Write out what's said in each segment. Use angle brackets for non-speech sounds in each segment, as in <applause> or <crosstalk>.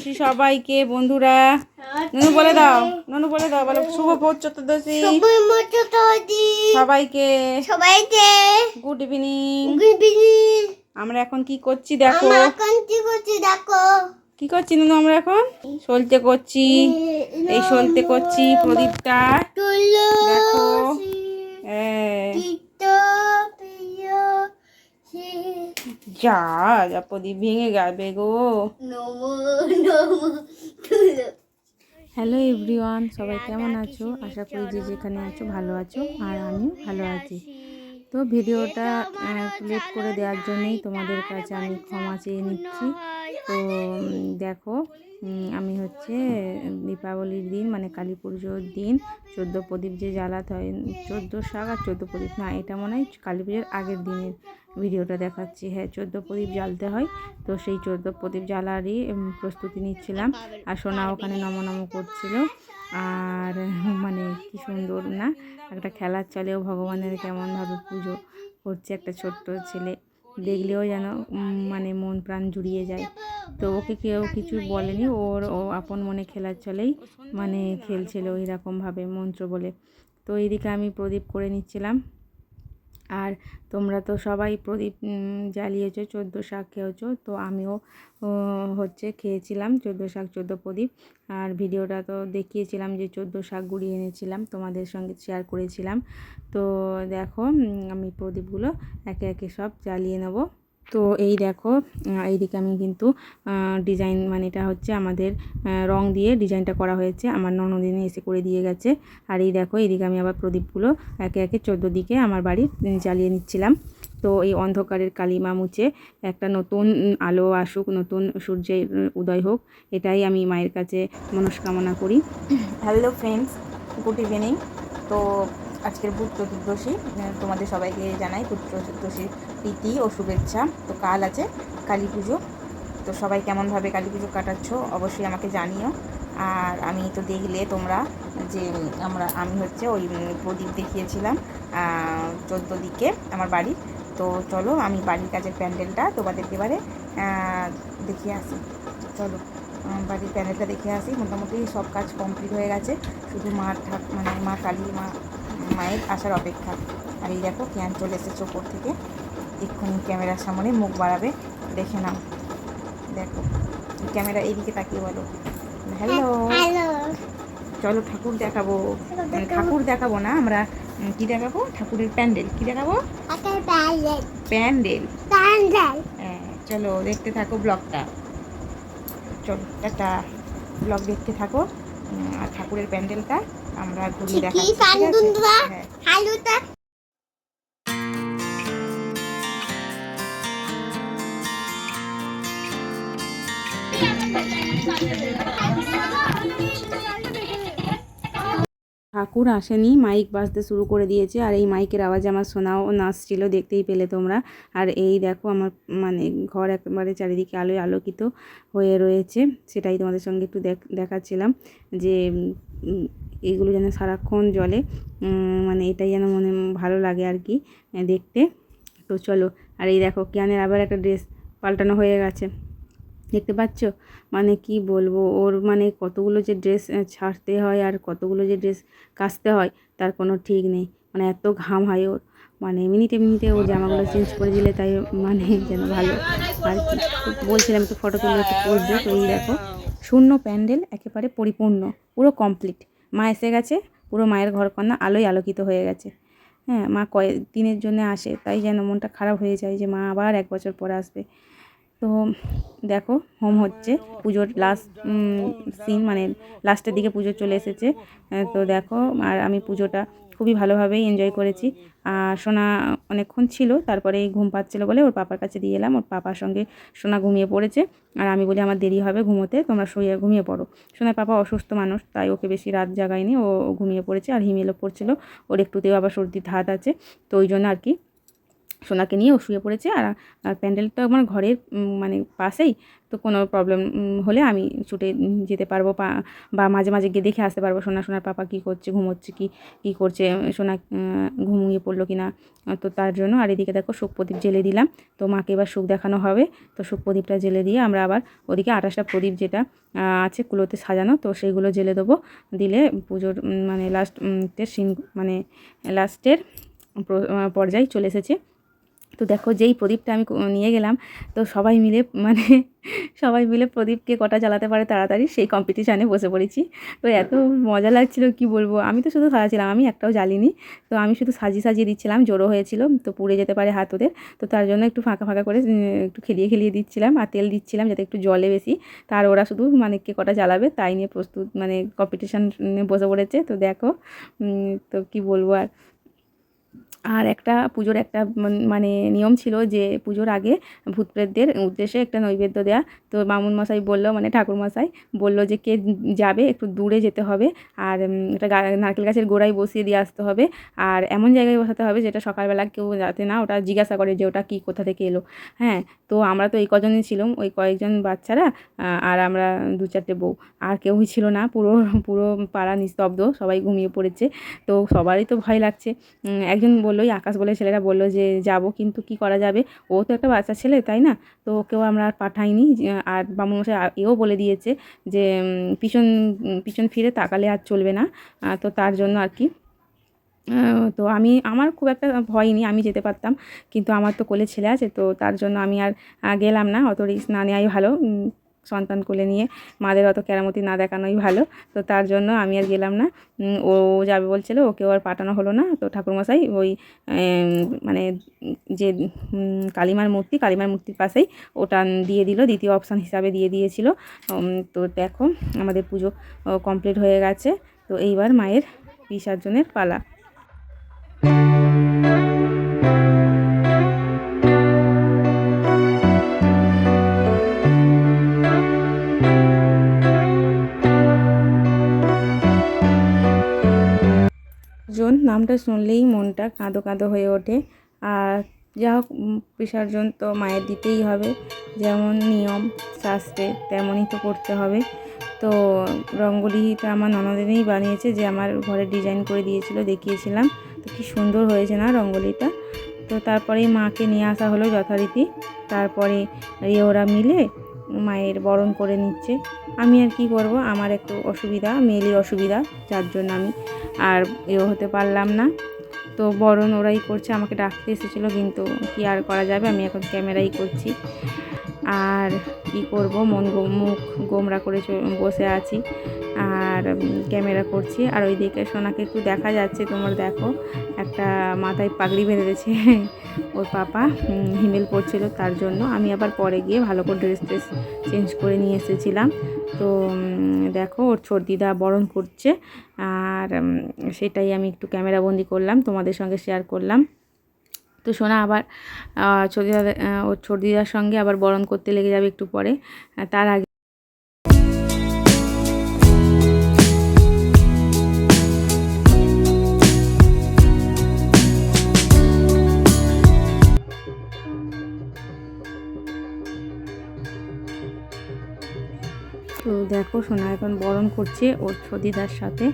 চতুর্দশী সবাইকে বন্ধুরা। ননু বলে দাও ননু বলে দাও বলো শুভ ভোর চতুর্দশী সবাইকে। সবাইকে। গুড ইভিনিং গুড ইভিনিং আমরা এখন কি করছি দেখো? আমরা এখন কি করছি দেখো? কি করছি ননু আমরা এখন? সলতে করছি। এই সলতে করছি প্রদীপটা। দেখো। হ্যাঁ। যা যা প্রদীপ ভেঙে যাবে গো। হ্যালো এভরিওয়ান সবাই কেমন আছো? আশা করি যে যেখানে আছো ভালো আছো আর আমিও ভালো আছি। তো ভিডিওটা লেট করে দেওয়ার জন্যই তোমাদের কাছে আমি ক্ষমা চেয়ে নিচ্ছি। তো দেখো আমি হচ্ছে দীপাবলির দিন মানে কালী পুজোর দিন, চোদ্দ প্রদীপ যে জ্বালাতে হয়, চোদ্দ শাক আর চোদ্দ প্রদীপ। না, এটা মনে হয় কালী পুজোর আগের দিনের ভিডিওটা দেখাচ্ছি। হ্যাঁ চোদ্দ প্রদীপ জ্বালতে হয়, তো সেই চোদ্দ প্রদীপ জ্বালারই প্রস্তুতি নিচ্ছিলাম। আর সোনা ওখানে নম নম করছিল। আর মানে কি সুন্দর না, একটা খেলার চলেও ভগবানের কেমনভাবে পুজো করছে একটা ছোট্ট ছেলে। দেখলেও যেন মানে মন প্রাণ জুড়িয়ে যায়। তো ওকে কেউ কিছু বলেনি, ওর, ও আপন মনে খেলার চলেই মানে খেলছিল ওই রকমভাবে মন্ত্র বলে। তো এদিকে আমি প্রদীপ করে নিচ্ছিলাম। আর তোমরা তো সবাই প্রদীপ জ্বালিয়েছো, চোদ্দ শাক খেয়েছো, তো আমিও হচ্ছে খেয়েছিলাম চোদ্দ শাক, চোদ্দ প্রদীপ। আর ভিডিওটা তো দেখিয়েছিলাম যে চোদ্দ শাক গুড়িয়ে এনেছিলাম, তোমাদের সঙ্গে শেয়ার করেছিলাম। তো দেখো আমি প্রদীপগুলো একে একে সব জ্বালিয়ে নেব। তো এই দেখো এইদিকে আমি কিন্তু ডিজাইন মানে এটা হচ্ছে আমাদের রং দিয়ে ডিজাইনটা করা হয়েছে। আমার ননদিনে এসে করে দিয়ে গেছে। আর এই দেখো, এইদিকে আমি আবার প্রদীপগুলো একে একে চোদ্দ দিকে আমার বাড়ি জ্বালিয়ে নিচ্ছিলাম। তো এই অন্ধকারের কালিমা মুছে একটা নতুন আলো আসুক, নতুন সূর্যের উদয় হোক, এটাই আমি মায়ের কাছে মনস্কামনা করি। হ্যালো ফ্রেন্ডস গুড ইভিনিং তো আজকের বুধ চতুর্দশী তোমাদের সবাইকে জানাই পুত্র চতুর্দশীর প্রীতি ও শুভেচ্ছা। তো কাল আছে কালী পুজো। তো সবাই কেমনভাবে কালী পুজো কাটাচ্ছ অবশ্যই আমাকে জানিও। আর আমি তো দেখলে তোমরা যে আমরা, আমি হচ্ছে ওই প্রদীপ দেখিয়েছিলাম চোদ্দ দিকে আমার বাড়ি। তো চলো আমি বাড়ির কাছের প্যান্ডেলটা তোমাদেরকে এবারে দেখিয়ে আসি। চলো বাড়ির প্যান্ডেলটা দেখে আসি। মোটামুটি সব কাজ কমপ্লিট হয়ে গেছে। শুধু মা ঠাক মানে মা কালী, মা মায়ের আসার অপেক্ষা। আর এই দেখো ক্যান চলে এসেছে ওপর থেকে। এক্ষুনি ক্যামেরার সামনে মুখ বাড়াবে দেখে নাও। দেখো ক্যামেরা এইদিকে তাকিয়ে বলো হ্যালো? চলো ঠাকুর দেখাবো। মানে ঠাকুর দেখাবো না আমরা কি দেখাবো? ঠাকুরের প্যান্ডেল। কি দেখাবো? প্যান্ডেল। প্যান্ডেল। হ্যাঁ, চলো দেখতে থাকো ব্লগটা। চলো একটা ব্লগ দেখতে থাকো। আর ঠাকুরের প্যান্ডেলটা আমরা ঘুরিয়ে দেখাচ্ছি প্যান্ডেল আছে? ঠাকুর আসেনি মাইক বাজতে শুরু করে দিয়েছে। আর এই মাইকের আওয়াজে আমার শোনাও নাচছিল দেখতেই পেলে তোমরা। আর এই দেখো আমার মানে ঘর একেবারে চারিদিকে আলোয় আলোকিত হয়ে রয়েছে। সেটাই তোমাদের সঙ্গে একটু দেখ, দেখাচ্ছিলাম যে এগুলো যেন সারাক্ষণ জলে মানে এটাই যেন মনে, ভালো লাগে আর কি, দেখতে। তো চলো, আর এই দেখো কিয়ানের আবার একটা ড্রেস পাল্টানো হয়ে গেছে। দেখতে পাচ্ছ? মানে কি বলব? ওর মানে কতগুলো যে ড্রেস ছাড়তে হয় আর কতগুলো যে ড্রেস কাচতে হয়, তার কোনো ঠিক নেই। মানে এত ঘাম হয় ওর। মানে মিনিটে মিনিটে ও জামাগুলো চেঞ্জ করে দিলে তাই মানে যেন ভালো। আর কি বলছিলাম একটু ফটো তুলে একটু তো এই দেখো। শূন্য প্যান্ডেল একেবারে পরিপূর্ণ, পুরো কমপ্লিট মা এসে গেছে, পুরো মায়ের ঘরকন্যা আলোয় আলোকিত হয়ে গেছে। হ্যাঁ মা কয়েক দিনের জন্য আসে, তাই যেন মনটা খারাপ হয়ে যায় যে মা আবার এক বছর পরে আসবে। তো দেখো, হোম হচ্ছে। পুজোর লাস্ট সিন মানে লাস্টের দিকে পুজো চলে এসেছে। তো দেখো, আর আমি পুজোটা খুবই ভালোভাবেই এনজয় করেছি। আর সোনা অনেকক্ষণ ছিল তারপরে ঘুম পাচ্ছিলো বলে ওর পাপার কাছে দিয়ে এলাম। ওর পাপার সঙ্গে সোনা ঘুমিয়ে পড়েছে। আর আমি বলি, আমার দেরি হবে ঘুমোতে, তোমরা শুয়ে, ঘুমিয়ে পড়ো। সোনার পাপা অসুস্থ মানুষ, তাই ওকে বেশি রাত জাগায়নি। ও ঘুমিয়ে পড়েছে, আর হিমেলও পড়ছিল। ওর একটুতেও আবার সর্দির ধাত আছে। তো ওই জন্য আর কি সোনাকে নিয়ে ও শুয়ে পড়েছে আর আর তো আমার ঘরের মানে পাশেই, তো কোনো প্রবলেম হলে আমি ছুটে যেতে পারব বা মাঝে মাঝে গিয়ে দেখে আসতে পারব সোনা, সোনার পাপা কী করছে, ঘুমোচ্ছে কি, কী করছে, সোনা ঘুমিয়ে পড়ল কি না তো তার জন্য। আর এদিকে দেখো সুখ প্রদীপ জেলে দিলাম, তো মাকে এবার সুখ দেখানো হবে, তো সুখ প্রদীপটা জেলে দিয়ে আমরা আবার ওদিকে আঠাশটা প্রদীপ যেটা আছে কুলোতে সাজানো, তো সেইগুলো জেলে দেবো। দিলে পুজোর মানে লাস্ট সিন মানে লাস্টের পর্যায়ে চলে এসেছে। তো দেখো যেই প্রদীপটা আমি নিয়ে গেলাম, তো সবাই মিলে মানে <laughs> সবাই মিলে প্রদীপকে কটা জ্বালাতে পারে তাড়াতাড়ি, সেই কম্পিটিশানে বসে পড়েছি। তো এত মজা লাগছিল, কি বলব? আমি তো শুধু সাজাছিলাম, আমি একটাও জ্বালিনি। তো আমি শুধু সাজিয়ে সাজিয়ে দিচ্ছিলাম জোরও হয়েছিল, তো পুড়ে যেতে পারে হাত ওদের। তো তার জন্য একটু ফাঁকা ফাঁকা করে একটু খেলিয়ে খেলিয়ে দিচ্ছিলাম আর তেল দিচ্ছিলাম যাতে একটু জলে বেশি। তার ওরা শুধু মানে কে কটা জ্বালাবে তাই নিয়ে প্রস্তুত মানে কম্পিটিশান বসে পড়েছে। তো দেখো তো কি বলব আর আর একটা পুজোর একটা মানে নিয়ম ছিল যে পুজোর আগে ভূত প্রেতদের উদ্দেশ্যে একটা নৈবেদ্য দেওয়া তো মামুন মশাই বলল মানে ঠাকুর মশাই বলল যে কে যাবে, একটু দূরে যেতে হবে আর একটা নারকেল গাছের গোড়ায় বসিয়ে দিয়ে আসতে হবে। আর এমন জায়গায় বসাতে হবে যেটা সকালবেলা কেউ যাতে না ওটা জিজ্ঞাসা করে যে ওটা কী, কোথা থেকে এলো। হ্যাঁ তো আমরা তো এই কজনই ছিলাম, ওই কয়েকজন বাচ্চারা আর আমরা দু চারটে বউ। আর কেউই ছিল না, পুরো পুরো পাড়া নিস্তব্ধ, সবাই ঘুমিয়ে পড়েছে। তো সবারই তো ভয় লাগছে। একজন বলল আকাশ বলে ছেলেরা বলল যে, যাব কিন্তু কি করা যাবে? ও তো একটা বাচ্চা ছেলে, তাই না? তো ওকেও আমরা আর পাঠাইনি। আর বামুনমশাই এও বলে দিয়েছে যে পিছন পিছন ফিরে তাকালে আর চলবে না। তো তার জন্য আর কি। তো আমি, আমার খুব একটা ভয় নেই আমি যেতে পারতাম। কিন্তু আমার তো কোলে ছেলে আছে, তো তার জন্য আমি আর গেলাম না। অত রিস্ক না নেওয়াই ভালো। সন্তান কোলে নিয়ে মাদের অত কেরামতি না দেখানোই ভালো। তো তার জন্য আমি আর গেলাম না। ও যাবে বলছিল ওকেও আর পাঠানো হলো না। তো ঠাকুরমশাই ওই মানে যে কালিমার মূর্তি, কালিমার মূর্তির পাশেই ওটা দিয়ে দিল, দ্বিতীয় অপশান হিসাবে দিয়ে দিয়েছিল। তো দেখো, আমাদের পুজো কমপ্লিট হয়ে গেছে। তো এইবার মায়ের বিসর্জনের পালা। নামটা শুনলেই মনটা কাঁদো কাঁদো হয়ে ওঠে। আর যা হোক বিসর্জন তো মায়ের দিতেই হবে। যেমন নিয়ম, শাস্ত্রে তেমনই তো করতে হবে। তো রঙ্গোলিটা আমার ননদিনেই বানিয়েছে, যে আমার ঘরে ডিজাইন করে দিয়েছিল, দেখিয়েছিলাম। তো কি সুন্দর হয়েছে না রঙ্গোলিটা তো তারপরেই মাকে নিয়ে আসা হলো যথারীতি। তারপরে ওরা মিলে মায়ের বরণ করে নিচ্ছে। আমি আর কি করব? আমার একটু অসুবিধা মেয়েলি অসুবিধা, যার জন্য আমি আর এও হতে পারলাম না। তো বরণ ওরাই করছে, আমাকে ডাকতে এসেছিল, কিন্তু কি আর করা যাবে? আমি এখন ক্যামেরাই করছি। আর কি করব? মন মুখ গোমরা করে বসে আছি। আর ক্যামেরা করছি। আর ওই দিকে সোনাকে একটু দেখা যাচ্ছে, তোমার দেখো। একটা মাথায় পাগড়ি বেঁধে দিয়েছে <laughs> ওর পাপা হিমেল পড়ছিল তার জন্য। আমি আবার পরে গিয়ে ভালো করে ড্রেস ট্রেস চেঞ্জ করে নিয়ে এসেছিলাম। তো দেখো, ওর ছর্দিদা বরণ করছে। আর সেটাই আমি একটু ক্যামেরাবন্দি করলাম, তোমাদের সঙ্গে শেয়ার করলাম। তো সোনা আবার ছর্দিদা ওর ছর্দিদার সঙ্গে আবার বরণ করতে লেগে যাবে একটু পরে। তার আগে দেখো, সোনা এখন বরণ করছে ওর ছদিদার সাথে।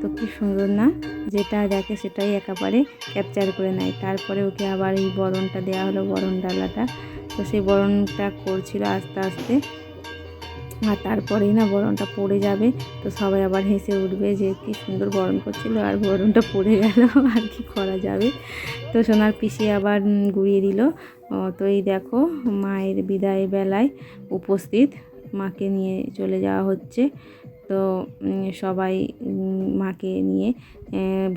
তো কি সুন্দর না? যেটা দেখে সেটাই একেবারে ক্যাপচার করে নেয়। তারপরে ওকে আবার এই বরণটা দেওয়া হলো, বরণ ডালাটা। তো সেই বরণটা করছিল আস্তে আস্তে। আর তারপরেই না বরণটা পড়ে যাবে। তো সবাই আবার হেসে উঠবে যে, কি সুন্দর বরণ করছিল। আর বরণটা পড়ে গেল, আর কি করা যাবে? তো সোনার পিসি আবার গুড়িয়ে দিল। তো এই দেখো, মায়ের বিদায় বেলায় উপস্থিত। মাকে নিয়ে চলে যাওয়া হচ্ছে। তো সবাই মাকে নিয়ে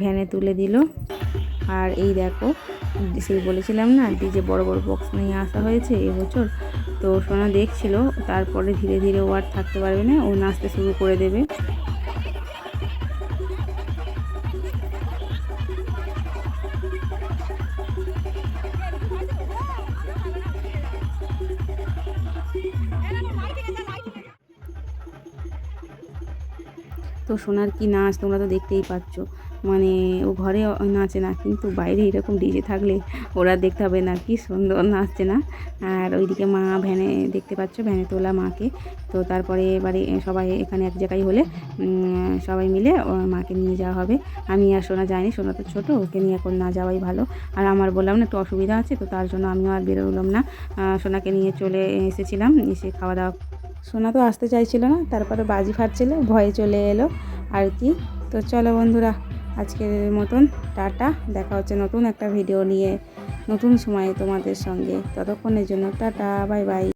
ভ্যানে তুলে দিল। আর এই দেখো সেই বলেছিলাম না ডিজে বড় বড় বক্স নিয়ে আসা হয়েছে এবছর তো সোনা দেখছিল, তারপরে ধীরে ধীরে ও আর থাকতে পারবে না, ও নাচতে শুরু করে দেবে। সোনার কি নাচ তোমরা তো দেখতেই পাচ্ছ। মানে ও ঘরে নাচে না, কিন্তু বাইরে এরকম ডিজে থাকলে ওরা দেখতে হবে না, কি সুন্দর নাচছে না। আর ওইদিকে মা ভ্যানে দেখতে পাচ্ছ, ভ্যানে তোলা মাকে। তো তারপরে এবারে সবাই এখানে এক জায়গায় হলে সবাই মিলে মাকে নিয়ে যাওয়া হবে। আমি আর সোনা যাইনি, সোনা তো ছোটো, ওকে নিয়ে এখন না যাওয়াই ভালো। আর আমার বললাম না, একটু অসুবিধা আছে, তো তার জন্য আমিও আর বেরোলাম না। সোনাকে নিয়ে চলে এসেছিলাম, এসে খাওয়া দাওয়া। সোনা তো আসতে চাইছিল না, তারপরে বাজি ফাটছিল, ভয়ে চলে এলো। আর কি তো চলো বন্ধুরা, আজকের মতন টাটা। দেখা হচ্ছে নতুন একটা ভিডিও নিয়ে, নতুন সময়ে তোমাদের সঙ্গে। ততক্ষণের জন্য টাটা বাই বাই